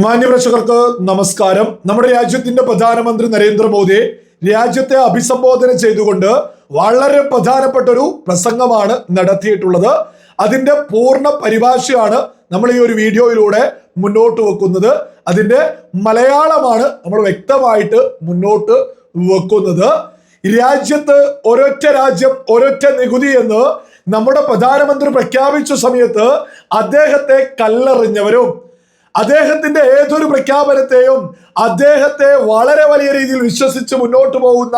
മാന്യപ്രേക്ഷകർക്ക് നമസ്കാരം. നമ്മുടെ രാജ്യത്തിന്റെ പ്രധാനമന്ത്രി നരേന്ദ്രമോദിയെ രാജ്യത്തെ അഭിസംബോധന ചെയ്തുകൊണ്ട് വളരെ പ്രധാനപ്പെട്ട ഒരു പ്രസംഗമാണ് നടത്തിയിട്ടുള്ളത്. അതിന്റെ പൂർണ പരിഭാഷയാണ് നമ്മൾ ഈ ഒരു വീഡിയോയിലൂടെ മുന്നോട്ട് വെക്കുന്നത്. അതിന്റെ മലയാളമാണ് നമ്മൾ വ്യക്തമായിട്ട് മുന്നോട്ട് വെക്കുന്നത്. രാജ്യത്ത് ഒരൊറ്റ രാജ്യം ഒരൊറ്റ നികുതി എന്ന് നമ്മുടെ പ്രധാനമന്ത്രി പ്രഖ്യാപിച്ച സമയത്ത് അദ്ദേഹത്തെ കല്ലെറിഞ്ഞവരും അദ്ദേഹത്തിന്റെ ഏതൊരു പ്രഖ്യാപനത്തെയും അദ്ദേഹത്തെ വളരെ വലിയ രീതിയിൽ വിശ്വസിച്ച് മുന്നോട്ട് പോകുന്ന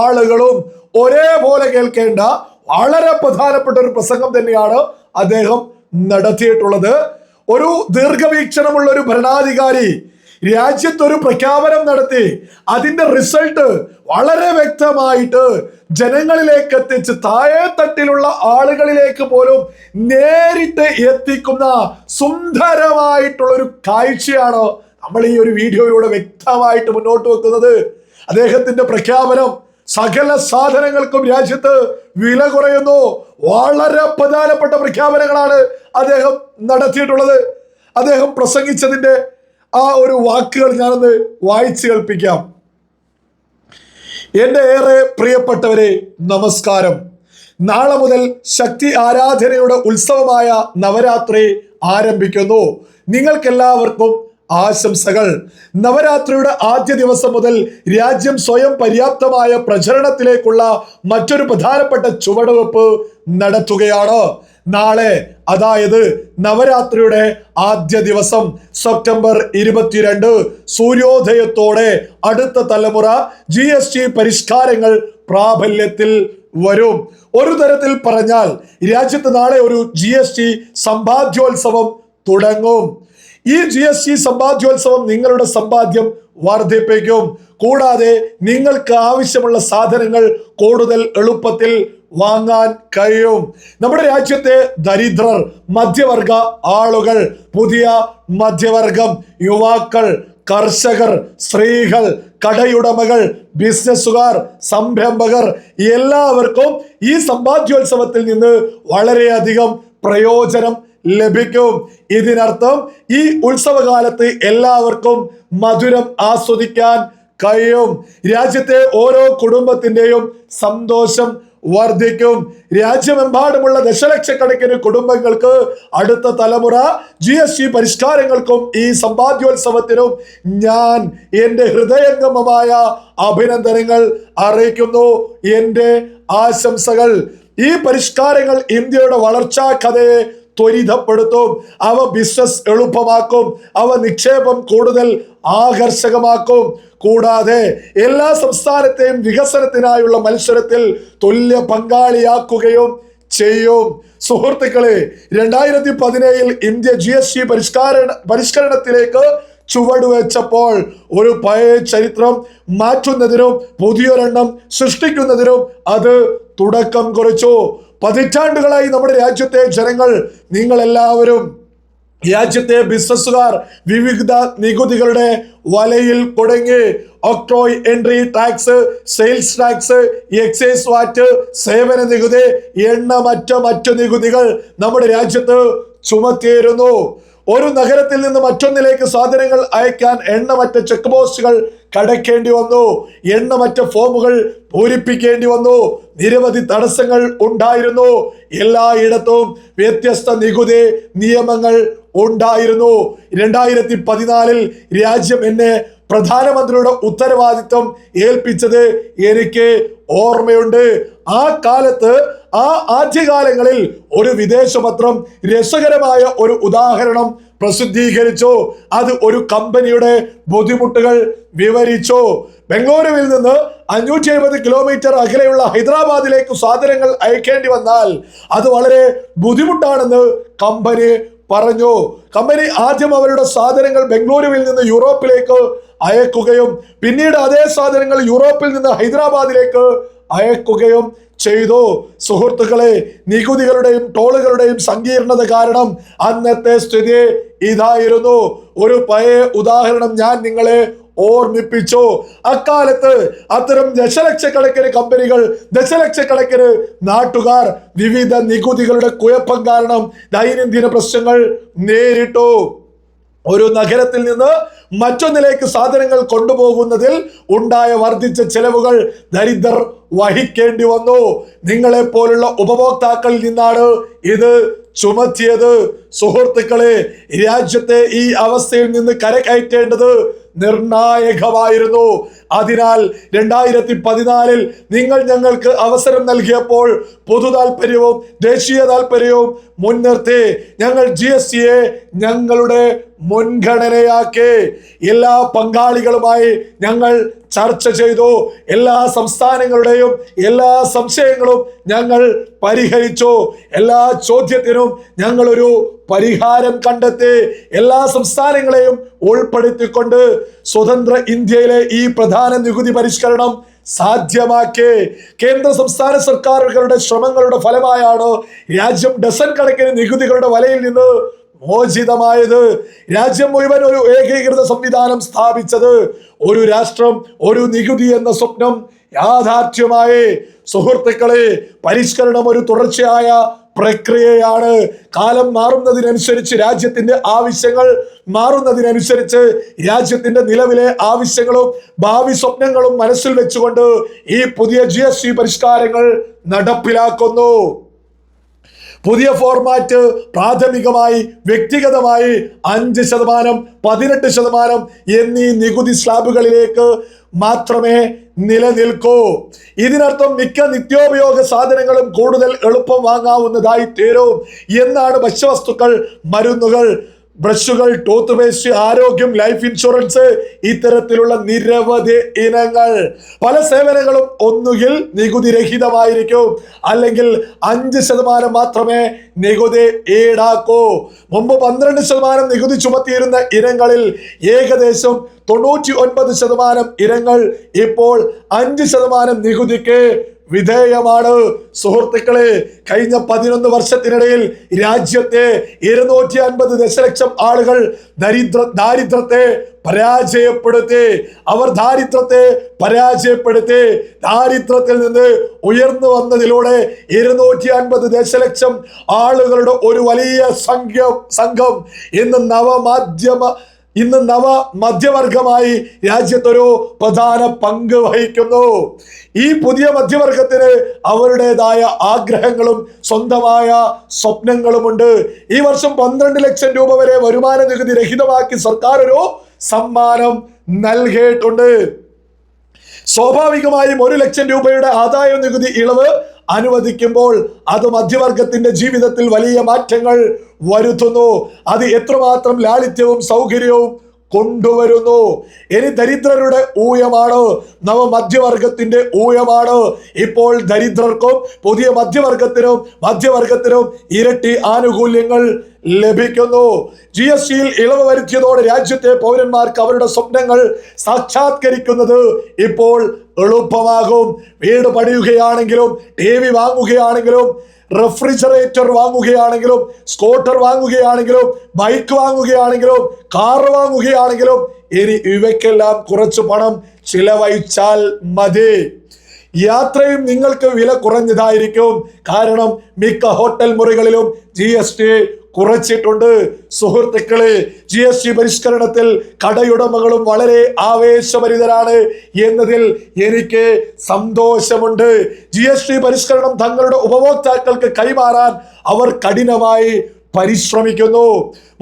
ആളുകളും ഒരേപോലെ കേൾക്കേണ്ട വളരെ പ്രധാനപ്പെട്ട ഒരു പ്രസംഗം തന്നെയാണ് അദ്ദേഹം നടത്തിയിട്ടുള്ളത്. ഒരു ദീർഘവീക്ഷണമുള്ള ഒരു ഭരണാധികാരി രാജ്യത്തൊരു പ്രഖ്യാപനം നടത്തി. അതിന്റെ റിസൾട്ട് വളരെ വ്യക്തമായിട്ട് ജനങ്ങളിലേക്ക് എത്തിച്ച് താഴെ തട്ടിലുള്ള ആളുകളിലേക്ക് പോലും നേരിട്ട് എത്തിക്കുന്ന സുന്ദരമായിട്ടുള്ള ഒരു കാഴ്ചയാണ് നമ്മൾ ഈ ഒരു വീഡിയോയിലൂടെ വ്യക്തമായിട്ട് മുന്നോട്ട് വെക്കുന്നത്. അദ്ദേഹത്തിന്റെ പ്രഖ്യാപനം സകല സാധനങ്ങൾക്കും രാജ്യത്ത് വില കുറയുന്നു. വളരെ പ്രധാനപ്പെട്ട പ്രഖ്യാപനങ്ങളാണ് അദ്ദേഹം നടത്തിയിട്ടുള്ളത്. അദ്ദേഹം പ്രസംഗിച്ചതിന്റെ ആ ഒരു വാക്കുകൾ ഞാനൊന്ന് വായിച്ചു കേൾപ്പിക്കാം. എന്റെ ഏറെ പ്രിയപ്പെട്ടവരെ നമസ്കാരം. നാളെ മുതൽ ശക്തി ആരാധനയുടെ ഉത്സവമായ നവരാത്രി ആരംഭിക്കുന്നു. നിങ്ങൾക്കെല്ലാവർക്കും ആശംസകൾ. നവരാത്രിയുടെ ആദ്യ ദിവസം മുതൽ രാജ്യം സ്വയം പര്യാപ്തമായ പ്രചരണത്തിലേക്കുള്ള മറ്റൊരു പ്രധാനപ്പെട്ട ചുവടുവെപ്പ് നടത്തുകയാണ്. നാളെ അതായത് നവരാത്രിയുടെ ആദ്യ ദിവസം സെപ്റ്റംബർ ഇരുപത്തിരണ്ട് സൂര്യോദയത്തോടെ അടുത്ത തലമുറ ജി എസ് ടി പരിഷ്കാരങ്ങൾ പ്രാബല്യത്തിൽ വരും. ഒരു തരത്തിൽ പറഞ്ഞാൽ രാജ്യത്ത് നാളെ ഒരു ജി എസ് ടി സമ്പാദ്യോത്സവം തുടങ്ങും. ഈ ജി എസ് ടി സമ്പാദ്യോത്സവം നിങ്ങളുടെ സമ്പാദ്യം വർദ്ധിപ്പിക്കും. കൂടാതെ നിങ്ങൾക്ക് ആവശ്യമുള്ള സാധനങ്ങൾ കൂടുതൽ എളുപ്പത്തിൽ വാങ്ങാൻ കഴിയും. നമ്മുടെ രാജ്യത്തെ ദരിദ്രർ മധ്യവർഗ ആളുകൾ പുതിയ മധ്യവർഗം യുവാക്കൾ കർഷകർ സ്ത്രീകൾ കടയുടമകൾ ബിസിനസ്സുകാർ സംരംഭകർ എല്ലാവർക്കും ഈ സമ്പാദ്യോത്സവത്തിൽ നിന്ന് വളരെയധികം പ്രയോജനം ലഭിക്കും. ഇതിനർത്ഥം ഈ ഉത്സവകാലത്ത് എല്ലാവർക്കും മധുരം ആസ്വദിക്കാൻ കഴിയും. രാജ്യത്തെ ഓരോ കുടുംബത്തിന്റെയും സന്തോഷം വർദ്ധിക്കും. രാജ്യമെമ്പാടുമുള്ള ദശലക്ഷക്കണക്കിന് കുടുംബങ്ങൾക്ക് അടുത്ത തലമുറ ജി എസ് ടി പരിഷ്കാരങ്ങൾക്കും ഈ സമ്പാദ്യോത്സവത്തിനും ഞാൻ എന്റെ ഹൃദയംഗമമായ അഭിനന്ദനങ്ങൾ അറിയിക്കുന്നു. എന്റെ ആശംസകൾ. ഈ പരിഷ്കാരങ്ങൾ ഇന്ത്യയുടെ വളർച്ചാ കഥയെ ത്വരിതപ്പെടുത്തും. അവ ബിസിനസ് എളുപ്പമാക്കും. അവ നിക്ഷേപം കൂടുതൽ ആകർഷകമാക്കും. കൂടാതെ എല്ലാ സംസ്ഥാനത്തെയും വികസനത്തിനായുള്ള മത്സരത്തിൽ തുല്യ പങ്കാളിയാക്കുകയും ചെയ്യും. സുഹൃത്തുക്കളെ രണ്ടായിരത്തി പതിനേഴിൽ ഇന്ത്യ ജി എസ് ടി പരിഷ്കാര പരിഷ്കരണത്തിലേക്ക് ചുവടുവെച്ചപ്പോൾ ഒരു പഴയ ചരിത്രം മാറ്റുന്നതിനും പുതിയൊരെണ്ണം സൃഷ്ടിക്കുന്നതിനും അത് തുടക്കം കുറിച്ചു. പതിറ്റാണ്ടുകളായി നമ്മുടെ രാജ്യത്തെ ജനങ്ങൾ നിങ്ങൾ എല്ലാവരും രാജ്യത്തെ ബിസിനസ്സുകാർ വിവിധ നികുതികളുടെ വലയിൽ കുടുങ്ങി octroi entry tax sales tax excise VAT സേവന നികുതി എണ്ണ മറ്റ് മറ്റു നികുതികൾ നമ്മുടെ രാജ്യത്ത് ചുമത്തിയിരുന്നു. ഒരു നഗരത്തിൽ നിന്ന് മറ്റൊന്നിലേക്ക് സാധനങ്ങൾ അയക്കാൻ എണ്ണമറ്റ ചെക്ക് പോസ്റ്റുകൾ കടക്കേണ്ടി വന്നു. എണ്ണമറ്റ ഫോമുകൾ പൂരിപ്പിക്കേണ്ടി വന്നു. നിരവധി തടസ്സങ്ങൾ ഉണ്ടായിരുന്നു. എല്ലായിടത്തും വ്യത്യസ്ത നികുതി നിയമങ്ങൾ ഉണ്ടായിരുന്നു. രണ്ടായിരത്തി പതിനാലിൽ രാജ്യം എന്നെ പ്രധാനമന്ത്രിയുടെ ഉത്തരവാദിത്വം ഏൽപ്പിച്ചത് എനിക്ക് ഓർമ്മയുണ്ട്. ആ കാലത്ത് ആ ആദ്യകാലങ്ങളിൽ ഒരു വിദേശപത്രം രസകരമായ ഒരു ഉദാഹരണം പ്രസിദ്ധീകരിച്ചു. അത് ഒരു കമ്പനിയുടെ ബുദ്ധിമുട്ടുകൾ വിവരിച്ചു. ബംഗളൂരുവിൽ നിന്ന് അഞ്ഞൂറ്റി എഴുപത് കിലോമീറ്റർ അകലെയുള്ള ഹൈദരാബാദിലേക്ക് സാധനങ്ങൾ അയക്കേണ്ടി വന്നാൽ അത് വളരെ ബുദ്ധിമുട്ടാണെന്ന് കമ്പനി പറഞ്ഞു. കമ്പനി ആദ്യം അവരുടെ സാധനങ്ങൾ ബംഗളൂരുവിൽ നിന്ന് യൂറോപ്പിലേക്ക് അയക്കുകയും പിന്നീട് അതേ സാധനങ്ങൾ യൂറോപ്പിൽ നിന്ന് ഹൈദരാബാദിലേക്ക് അയക്കുകയും ചെയ്തു. സുഹൃത്തുക്കളെ നികുതികളുടെയും ടോളുകളുടെയും സങ്കീർണത കാരണം അന്നത്തെ സ്ഥിതി ഇതായിരുന്നു. ഒരു പഴയ ഉദാഹരണം ഞാൻ നിങ്ങളെ ഓർമ്മിപ്പിച്ചു. അക്കാലത്ത് അത്തരം ദശലക്ഷക്കണക്കിന് കമ്പനികൾ ദശലക്ഷക്കണക്കിന് നാട്ടുകാർ വിവിധ നികുതികളുടെ കുഴപ്പം കാരണം ദൈനംദിന പ്രശ്നങ്ങൾ നേരിട്ടു. ഒരു നഗരത്തിൽ നിന്ന് മറ്റൊന്നിലേക്ക് സാധനങ്ങൾ കൊണ്ടുപോകുന്നതിൽ ഉണ്ടായ വർദ്ധിച്ച ചെലവുകൾ ദരിദ്രർ വഹിക്കേണ്ടി വന്നു. നിങ്ങളെ പോലുള്ള ഉപഭോക്താക്കളിൽ നിന്നാണ് ഇത് ചുമത്തിയത്. സുഹൃത്തുക്കളെ രാജ്യത്തെ ഈ അവസ്ഥയിൽ നിന്ന് കരകയറ്റേണ്ടത് നിർണായകമായിരുന്നു. അതിനാൽ രണ്ടായിരത്തി പതിനാലിൽ നിങ്ങൾ ഞങ്ങൾക്ക് അവസരം നൽകിയപ്പോൾ പൊതു താല്പര്യവും ദേശീയ താല്പര്യവും മുൻനിർത്തി ഞങ്ങൾ ജി എസ് സിയെ ഞങ്ങളുടെ മുൻഗണനയാക്കി എല്ലാ പങ്കാളികളുമായി ഞങ്ങൾ ചർച്ച ചെയ്തു. എല്ലാ സംസ്ഥാനങ്ങളുടെയും എല്ലാ സംശയങ്ങളും ഞങ്ങൾ പരിഹരിച്ചു. എല്ലാ ചോദ്യത്തിനും ഞങ്ങളൊരു പരിഹാരം കണ്ടെത്തി എല്ലാ സംസ്ഥാനങ്ങളെയും ഉൾപ്പെടുത്തിക്കൊണ്ട് സ്വതന്ത്ര ഇന്ത്യയിലെ ഈ പ്രധാന നികുതി പരിഷ്കരണം സാധ്യമാക്കി. കേന്ദ്ര സംസ്ഥാന സർക്കാരുകളുടെ ശ്രമങ്ങളുടെ ഫലമായാണ് രാജ്യം ഡസൻ കണക്കിന് നികുതികളുടെ വലയിൽ നിന്ന് മോചിതമായത്. രാജ്യം മുഴുവൻ ഒരു ഏകീകൃത സംവിധാനം സ്ഥാപിച്ചത് ഒരു രാഷ്ട്രം ഒരു നികുതി എന്ന സ്വപ്നം യാഥാർത്ഥ്യമായി. സുഹൃത്തുക്കളെ പരിഷ്കരണം ഒരു തുടർച്ചയായ പ്രക്രിയയാണ്. കാലം മാറുന്നതിനനുസരിച്ച് രാജ്യത്തിന്റെ ആവശ്യങ്ങൾ മാറുന്നതിനനുസരിച്ച് രാജ്യത്തിന്റെ നിലവിലെ ആവശ്യങ്ങളും ഭാവി സ്വപ്നങ്ങളും മനസ്സിൽ വെച്ചുകൊണ്ട് ഈ പുതിയ ജി പരിഷ്കാരങ്ങൾ നടപ്പിലാക്കുന്നു. പുതിയ ഫോർമാറ്റ് പ്രാഥമികമായി വ്യക്തിഗതമായി അഞ്ച് ശതമാനം പതിനെട്ട് ശതമാനം എന്നീ നികുതി സ്ലാബുകളിലേക്ക് മാത്രമേ നിലനിൽക്കൂ. ഇതിനർത്ഥം മിക്ക നിത്യോപയോഗ സാധനങ്ങളും കൂടുതൽ എളുപ്പം വാങ്ങാവുന്നതായി തീരും എന്നാണ് ഭക്ഷ്യവസ്തുക്കൾ മരുന്നുകൾ. ബ്രഷുകൾ ടൂത്ത് പേസ്റ്റ് ആരോഗ്യം ലൈഫ് ഇൻഷുറൻസ് ഇത്തരത്തിലുള്ള നിരവധി ഇനങ്ങൾ. പല സേവനങ്ങളും ഒന്നുകിൽ നികുതി രഹിതമായിരിക്കും അല്ലെങ്കിൽ അഞ്ച് ശതമാനം മാത്രമേ നികുതി ഈടാക്കൂ. മുമ്പ് പന്ത്രണ്ട് ശതമാനം നികുതി ചുമത്തിയിരുന്ന ഇനങ്ങളിൽ ഏകദേശം തൊണ്ണൂറ്റി ഒൻപത് ശതമാനം ഇനങ്ങൾ ഇപ്പോൾ അഞ്ച് ശതമാനം നികുതിക്ക് വിധേയമാണ്. സുഹൃത്തുക്കളെ കഴിഞ്ഞ പതിനൊന്ന് വർഷത്തിനിടയിൽ രാജ്യത്തെ ഇരുന്നൂറ്റി അൻപത് ദശലക്ഷം ആളുകൾ ദരിദ്ര ദാരിദ്ര്യത്തെ പരാജയപ്പെടുത്തി അവർ ദാരിദ്ര്യത്തെ പരാജയപ്പെടുത്തി ദാരിദ്ര്യത്തിൽ നിന്ന് ഉയർന്നു വന്നതിലൂടെ ഇരുന്നൂറ്റി അൻപത് ദശലക്ഷം ആളുകളുടെ ഒരു വലിയ സംഖ്യ സംഘം ഇന്ന് നവമാധ്യമ ഇന്ന് നവ മധ്യവർഗമായി രാജ്യത്തൊരു പ്രധാന പങ്ക് വഹിക്കുന്നു. ഈ പുതിയ മധ്യവർഗത്തിന് അവരുടേതായ ആഗ്രഹങ്ങളും സ്വന്തമായ സ്വപ്നങ്ങളുമുണ്ട്. ഈ വർഷം പന്ത്രണ്ട് ലക്ഷം രൂപ വരെ വരുമാന നികുതി രഹിതമാക്കി സർക്കാർ ഒരു സമ്മാനം നൽകിയിട്ടുണ്ട്. സ്വാഭാവികമായും ഒരു ലക്ഷം രൂപയുടെ ആദായ നികുതി ഇളവ് അനുവദിക്കുമ്പോൾ അത് മധ്യവർഗത്തിന്റെ ജീവിതത്തിൽ വലിയ മാറ്റങ്ങൾ വരുത്തുന്നു. അത് എത്രമാത്രം ലാളിത്യവും സൗകര്യവും കൊണ്ടുവരുന്നു. ഇനി ദരിദ്രരുടെ ഊയമാണ്. നവമധ്യവർഗത്തിന്റെ ഊയമാണ്. ഇപ്പോൾ ദരിദ്രർക്കും പുതിയ മധ്യവർഗത്തിനും മധ്യവർഗത്തിനും ഇരട്ടി ആനുകൂല്യങ്ങൾ ലഭിക്കുന്നു. ജി എസ് ടിയിൽ ഇളവ് വരുത്തിയതോടെ രാജ്യത്തെ പൗരന്മാർക്ക് അവരുടെ സ്വപ്നങ്ങൾ സാക്ഷാത്കരിക്കുന്നത് ഇപ്പോൾ എളുപ്പമാകും. വീട് പണിയുകയാണെങ്കിലും ടി വി വാങ്ങുകയാണെങ്കിലും റെഫ്രിജറേറ്റർ വാങ്ങുകയാണെങ്കിലും സ്കൂട്ടർ വാങ്ങുകയാണെങ്കിലും ബൈക്ക് വാങ്ങുകയാണെങ്കിലും കാർ വാങ്ങുകയാണെങ്കിലും ഇനി ഇവയ്ക്കെല്ലാം കുറച്ച് പണം ചിലവഴിച്ചാൽ മതി. യാത്രയും നിങ്ങൾക്ക് വില കുറഞ്ഞതായിരിക്കും. കാരണം മിക്ക ഹോട്ടൽ മുറികളിലും ജി കുറച്ചിട്ടുണ്ട്. സുഹൃത്തുക്കളെ ജി എസ് ടി പരിഷ്കരണത്തിൽ കടയുടമകളും വളരെ ആവേശഭരിതരാണ് എന്നതിൽ എനിക്ക് സന്തോഷമുണ്ട്. ജി എസ് ടി പരിഷ്കരണം തങ്ങളുടെ ഉപഭോക്താക്കൾക്ക് കൈമാറാൻ അവർ കഠിനമായി പരിശ്രമിക്കുന്നു.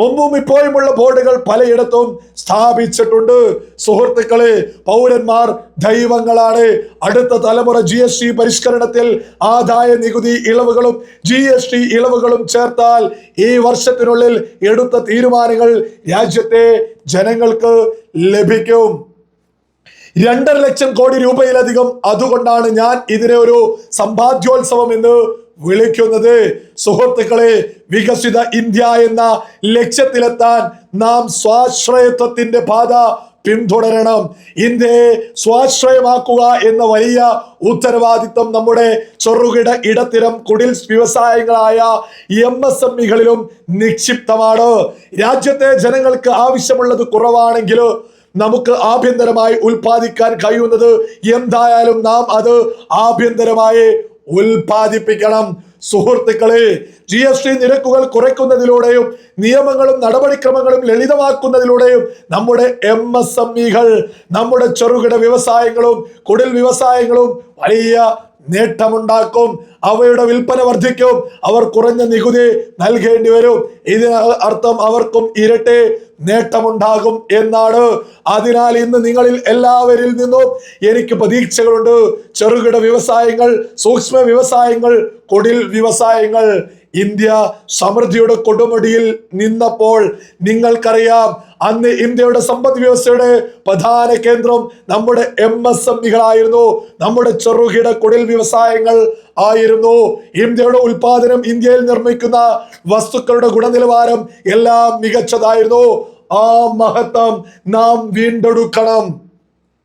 മുമ്പും ഇപ്പോഴുമുള്ള ബോർഡുകൾ പലയിടത്തും സ്ഥാപിച്ചിട്ടുണ്ട്. സുഹൃത്തുക്കളെ പൗരന്മാർ ദൈവങ്ങളാണ്. അടുത്ത തലമുറ ജി എസ് ടി പരിഷ്കരണത്തിൽ ആദായ നികുതി ഇളവുകളും ജി എസ് ടി ഇളവുകളും ചേർത്താൽ ഈ വർഷത്തിനുള്ളിൽ എടുത്ത തീരുമാനങ്ങൾ രാജ്യത്തെ ജനങ്ങൾക്ക് ലഭിക്കും. രണ്ടര ലക്ഷം കോടി രൂപയിലധികം. അതുകൊണ്ടാണ് ഞാൻ ഇതിനെ ഒരു സമ്പാദ്യോത്സവം എന്ന് വിളിക്കുന്നത് സുഹൃത്തുക്കളെ വികസിത ഇന്ത്യ എന്ന ലക്ഷ്യത്തിലെത്താൻ നാം സ്വാശ്രയത്വത്തിന്റെ പാത പിന്തുടരണം. ഇന്ത്യയെ സ്വാശ്രയമാക്കുക എന്ന വലിയ ഉത്തരവാദിത്വം നമ്മുടെ ചെറുകിട ഇടത്തരം കുടിൽ വ്യവസായങ്ങളായ എം എസ് എം ഇകളിലും നിക്ഷിപ്തമാണ്. രാജ്യത്തെ ജനങ്ങൾക്ക് ആവശ്യമുള്ളത് കുറവാണെങ്കിൽ നമുക്ക് ആഭ്യന്തരമായി ഉൽപ്പാദിക്കാൻ കഴിയുന്നത് എന്തായാലും നാം അത് ആഭ്യന്തരമായി ഉൽപ്പാദിപ്പിക്കണം. സുഹൃത്തുക്കളെ ജി എസ് ടി നിരക്കുകൾ കുറയ്ക്കുന്നതിലൂടെയും നിയമങ്ങളും നടപടിക്രമങ്ങളും ലളിതമാക്കുന്നതിലൂടെയും നമ്മുടെ എം എസ് എം ഇകൾ നമ്മുടെ ചെറുകിട വ്യവസായങ്ങളും കുടിൽ വ്യവസായങ്ങളും വലിയ നേട്ടമുണ്ടാക്കും അവയുടെ വിൽപ്പന വർദ്ധിക്കും അവർ കുറഞ്ഞ നികുതി നൽകേണ്ടി വരും. ഇതിന് അർത്ഥം അവർക്കും ഇരട്ടി നേട്ടമുണ്ടാകും എന്നാണ്. അതിനാൽ ഇന്ന് നിങ്ങളിൽ എല്ലാവരിൽ നിന്നും എനിക്ക് പ്രതീക്ഷകളുണ്ട്. ചെറുകിട വ്യവസായങ്ങൾ സൂക്ഷ്മ വ്യവസായങ്ങൾ കൊടിൽ വ്യവസായങ്ങൾ. ഇന്ത്യ സമൃദ്ധിയുടെ കൊടുമുടിയിൽ നിന്നപ്പോൾ നിങ്ങൾക്കറിയാം അന്ന് ഇന്ത്യയുടെ സമ്പദ് വ്യവസ്ഥയുടെ പ്രധാന കേന്ദ്രം നമ്മുടെ എം എസ് എം ഇകളായിരുന്നു. നമ്മുടെ ചെറുകിട കുടിൽ വ്യവസായങ്ങൾ ആയിരുന്നു. ഇന്ത്യയുടെ ഉൽപാദനം ഇന്ത്യയിൽ നിർമ്മിക്കുന്ന വസ്തുക്കളുടെ ഗുണനിലവാരം എല്ലാം മികച്ചതായിരുന്നു. ആ മഹത്വം നാം വീണ്ടെടുക്കണം.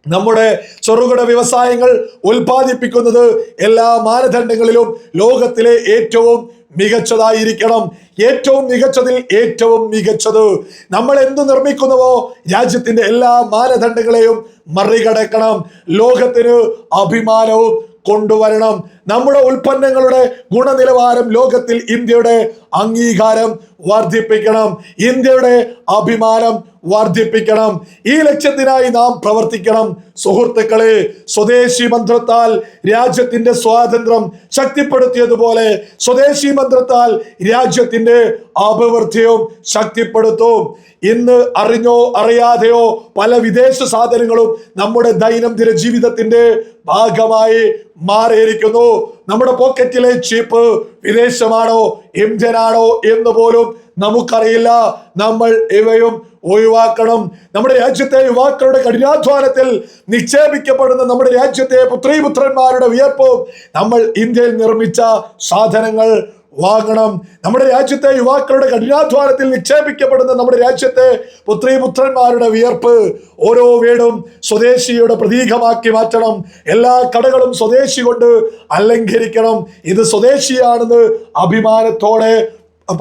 നമ്മുടെ ചെറുകിട വ്യവസായങ്ങൾ ഉൽപ്പാദിപ്പിക്കുന്നത് എല്ലാ മാനദണ്ഡങ്ങളിലും ലോകത്തിലെ ഏറ്റവും മികച്ചതായിരിക്കണം. ഏറ്റവും മികച്ചതിൽ ഏറ്റവും മികച്ചത് നമ്മൾ എന്തു നിർമ്മിക്കുന്നുവോ രാജ്യത്തിന്റെ എല്ലാ മാനദണ്ഡങ്ങളെയും മറികടക്കണം. ലോകത്തിന് അഭിമാനവും കൊണ്ടുവരണം. നമ്മുടെ ഉൽപ്പന്നങ്ങളുടെ ഗുണനിലവാരം ലോകത്തിൽ ഇന്ത്യയുടെ അംഗീകാരം വർദ്ധിപ്പിക്കണം. ഇന്ത്യയുടെ അഭിമാനം വർദ്ധിപ്പിക്കണം. ഈ ലക്ഷ്യത്തിനായി നാം പ്രവർത്തിക്കണം. സുഹൃത്തുക്കളെ സ്വദേശി മന്ത്രത്താൽ രാജ്യത്തിന്റെ സ്വാതന്ത്ര്യം ശക്തിപ്പെടുത്തിയതുപോലെ സ്വദേശി മന്ത്രത്താൽ രാജ്യത്തിന്റെ അഭിവൃദ്ധിയും ശക്തിപ്പെടുത്തും. ഇന്ന് അറിഞ്ഞോ അറിയാതെയോ പല വിദേശ സാധനങ്ങളും നമ്മുടെ ദൈനംദിന ജീവിതത്തിന്റെ ഭാഗമായി മാറിയിരിക്കുന്നു. നമ്മുടെ പോക്കറ്റിലെ ചീപ്പ് വിദേശമാണോ ഇന്ത്യനാണോ എന്ന് പോലും നമുക്കറിയില്ല. നമ്മൾ ഇവയും ഒഴിവാക്കണം. നമ്മുടെ രാജ്യത്തെ യുവാക്കളുടെ കഠിനാധ്വാനത്തിൽ നിക്ഷേപിക്കപ്പെടുന്ന നമ്മുടെ രാജ്യത്തെ പുത്രീപുത്രന്മാരുടെ വിയർപ്പും നമ്മൾ ഇന്ത്യയിൽ നിർമ്മിച്ച സാധനങ്ങൾ വാങ്ങണം. നമ്മുടെ രാജ്യത്തെ യുവാക്കളുടെ കഠിനാധ്വാനത്തിൽ നിക്ഷേപിക്കപ്പെടുന്ന നമ്മുടെ രാജ്യത്തെ പുത്രീപുത്രന്മാരുടെ വിയർപ്പ് ഓരോ വീടും സ്വദേശിയുടെ പ്രതീകമാക്കി മാറ്റണം. എല്ലാ കടകളും സ്വദേശി കൊണ്ട് അലങ്കരിക്കണം. ഇത് സ്വദേശിയാണെന്ന് അഭിമാനത്തോടെ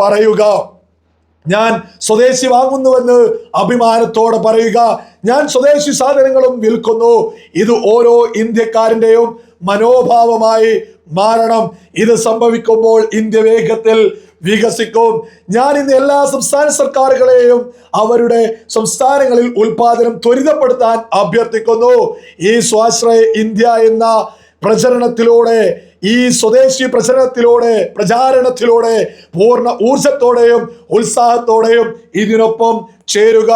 പറയുക. ഞാൻ സ്വദേശി വാങ്ങുന്നുവെന്ന് അഭിമാനത്തോടെ പറയുക. ഞാൻ സ്വദേശി സാധനങ്ങളും വിൽക്കുന്നു. ഇത് ഓരോ ഇന്ത്യക്കാരന്റെയും മനോഭാവമായി മാറണം. ഇത് സംഭവിക്കുമ്പോൾ ഇന്ത്യ വേഗത്തിൽ വികസിക്കും. ഞാൻ ഇന്ന് എല്ലാ സംസ്ഥാന സർക്കാരുകളെയും അവരുടെ സംസ്ഥാനങ്ങളിൽ ഉൽപാദനം ത്വരിതപ്പെടുത്താൻ അഭ്യർത്ഥിക്കുന്നു. ഈ സ്വാശ്രയ ഇന്ത്യ എന്ന പ്രചരണത്തിലൂടെ ഈ സ്വദേശി പ്രചരണത്തിലൂടെ പ്രചാരണത്തിലൂടെ പൂർണ ഊർജത്തോടെയും ഉത്സാഹത്തോടെയും ഇതിനൊപ്പം ചേരുക.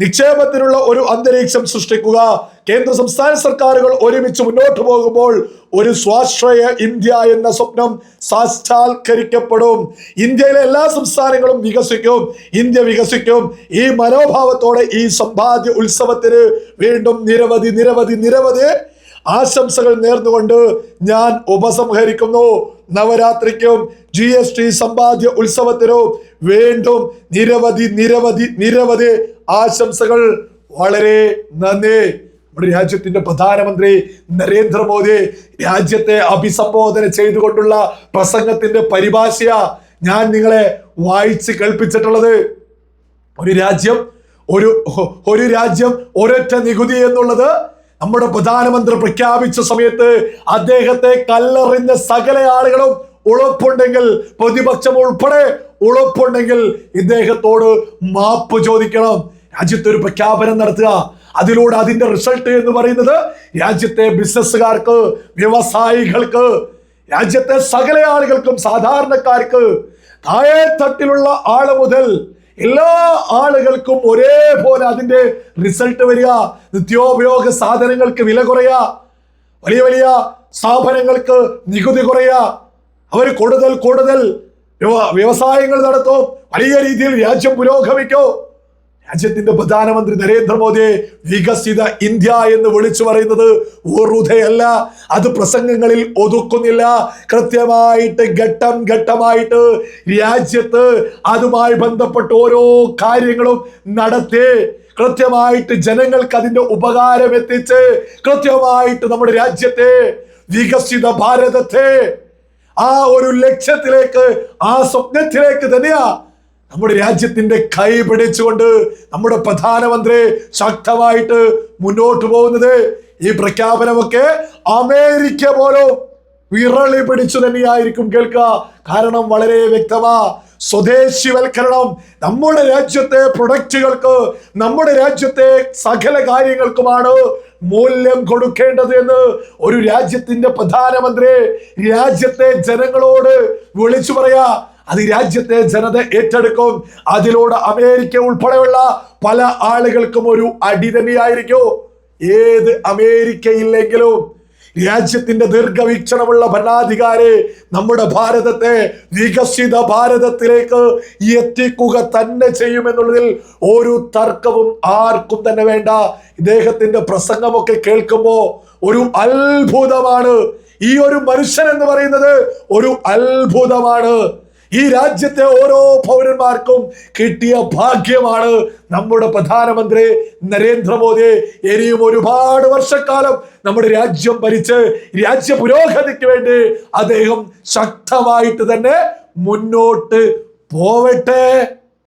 നിക്ഷേപത്തിനുള്ള ഒരു അന്തരീക്ഷം സൃഷ്ടിക്കുക. കേന്ദ്ര സംസ്ഥാന സർക്കാരുകൾ ഒരുമിച്ച് മുന്നോട്ട് പോകുമ്പോൾ ഒരു സ്വാശ്രയ ഇന്ത്യ എന്ന സ്വപ്നം സാക്ഷാത്കരിക്കപ്പെടും. ഇന്ത്യയിലെ എല്ലാ സംസ്ഥാനങ്ങളും വികസിക്കും. ഇന്ത്യ വികസിക്കും. ഈ മനോഭാവത്തോടെ ഈ സമ്പാദ്യ ഉത്സവത്തിന് വീണ്ടും നിരവധി നിരവധി നിരവധി ആശംസകൾ നേർന്നുകൊണ്ട് ഞാൻ ഉപസംഹരിക്കുന്നു. നവരാത്രിക്കും ജി എസ് ടി സമ്പാദ്യ ഉത്സവത്തിനും വീണ്ടും നിരവധി നിരവധി നിരവധി ആശംസകൾ വളരെ നന്ദി. നമ്മുടെ രാജ്യത്തിന്റെ പ്രധാനമന്ത്രി നരേന്ദ്രമോദി രാജ്യത്തെ അഭിസംബോധന ചെയ്തുകൊണ്ടുള്ള പ്രസംഗത്തിന്റെ പരിഭാഷയാ ഞാൻ നിങ്ങളെ വായിച്ച് കേൾപ്പിച്ചിട്ടുള്ളത്. ഒരു രാജ്യം ഒരു ഒരു രാജ്യം ഒരൊറ്റ നികുതി എന്നുള്ളത് നമ്മുടെ പ്രധാനമന്ത്രി പ്രഖ്യാപിച്ച സമയത്ത് അദ്ദേഹത്തെ കല്ലെറിഞ്ഞ സകല ആളുകളും ഉളപ്പുണ്ടെങ്കിൽ പ്രതിപക്ഷം ഉൾപ്പെടെ ഉളപ്പുണ്ടെങ്കിൽ ഇദ്ദേഹത്തോട് മാപ്പ് ചോദിക്കണം. രാജ്യത്ത് ഒരു പ്രഖ്യാപനം നടത്തുക. അതിലൂടെ അതിന്റെ റിസൾട്ട് എന്ന് പറയുന്നത് രാജ്യത്തെ ബിസിനസ്സുകാർക്ക് വ്യവസായികൾക്ക് രാജ്യത്തെ സകല ആളുകൾക്കും സാധാരണക്കാർക്ക് താഴെത്തട്ടിലുള്ള ആൾ മുതൽ എല്ലാ ആളുകൾക്കും ഒരേപോലെ അതിന്റെ റിസൾട്ട് വരിക. നിത്യോപയോഗ സാധനങ്ങൾക്ക് വില കുറയ വലിയ വലിയ സ്ഥാപനങ്ങൾക്ക് നികുതി കുറയ അവർ കൂടുതൽ കൂടുതൽ വ്യവ- വ്യവസായങ്ങൾ നടത്തും. വലിയ രീതിയിൽ രാജ്യം പുരോഗമിക്കും. രാജ്യത്തിന്റെ പ്രധാനമന്ത്രി നരേന്ദ്രമോദിയെ വികസിത ഇന്ത്യ എന്ന് വിളിച്ചു പറയുന്നത് വെറുതെയല്ല. അത് പ്രസംഗങ്ങളിൽ ഒതുക്കുന്നില്ല. കൃത്യമായിട്ട് ഘട്ടം ഘട്ടമായിട്ട് രാജ്യത്ത് അതുമായി ബന്ധപ്പെട്ട ഓരോ കാര്യങ്ങളും നടത്തി കൃത്യമായിട്ട് ജനങ്ങൾക്ക് അതിന്റെ ഉപകാരം എത്തിച്ച് കൃത്യമായിട്ട് നമ്മുടെ രാജ്യത്തെ വികസിത ഭാരതത്തെ ആ ഒരു ലക്ഷ്യത്തിലേക്ക് ആ സ്വപ്നത്തിലേക്ക് തന്നെയാ നമ്മുടെ രാജ്യത്തിന്റെ കൈ പിടിച്ചുകൊണ്ട് നമ്മുടെ പ്രധാനമന്ത്രി ശക്തമായിട്ട് മുന്നോട്ട് പോകുന്നത് ഈ പ്രഖ്യാപനമൊക്കെ അമേരിക്ക പോലും വിറളി പിടിച്ചു തന്നെയായിരിക്കും കേൾക്കുക. കാരണം വളരെ വ്യക്തമാ സ്വദേശിവൽക്കരണം നമ്മുടെ രാജ്യത്തെ പ്രൊഡക്റ്റുകൾക്ക് നമ്മുടെ രാജ്യത്തെ സകല കാര്യങ്ങൾക്കുമാണ് മൂല്യം കൊടുക്കേണ്ടത് എന്ന് ഒരു രാജ്യത്തിന്റെ പ്രധാനമന്ത്രി രാജ്യത്തെ ജനങ്ങളോട് വിളിച്ചു പറയാ. അത് രാജ്യത്തെ ജനത ഏറ്റെടുക്കും. അതിലൂടെ അമേരിക്ക ഉൾപ്പെടെയുള്ള പല ആളുകൾക്കും ഒരു അടി തന്നെയായിരിക്കും. ഏത് അമേരിക്കയില്ലെങ്കിലും രാജ്യത്തിന്റെ ദീർഘവീക്ഷണമുള്ള ഭരണാധികാരി നമ്മുടെ ഭാരതത്തെ വികസിത ഭാരതത്തിലേക്ക് എത്തിക്കുക തന്നെ ചെയ്യുമെന്നുള്ളതിൽ ഒരു തർക്കവും ആർക്കും തന്നെ വേണ്ട. ഇദ്ദേഹത്തിന്റെ പ്രസംഗമൊക്കെ കേൾക്കുമ്പോ ഒരു അത്ഭുതമാണ്. ഈ ഒരു മനുഷ്യൻ എന്ന് പറയുന്നത് ഒരു അത്ഭുതമാണ്. ഈ രാജ്യത്തെ ഓരോ പൗരന്മാർക്കും കിട്ടിയ ഭാഗ്യമാണ് നമ്മുടെ പ്രധാനമന്ത്രി നരേന്ദ്രമോദി. ഇനിയും ഒരുപാട് വർഷക്കാലം നമ്മുടെ രാജ്യം ഭരിച്ച് രാജ്യ പുരോഗതിക്ക് വേണ്ടി അദ്ദേഹം ശക്തമായിട്ട് തന്നെ മുന്നോട്ട് പോവട്ടെ.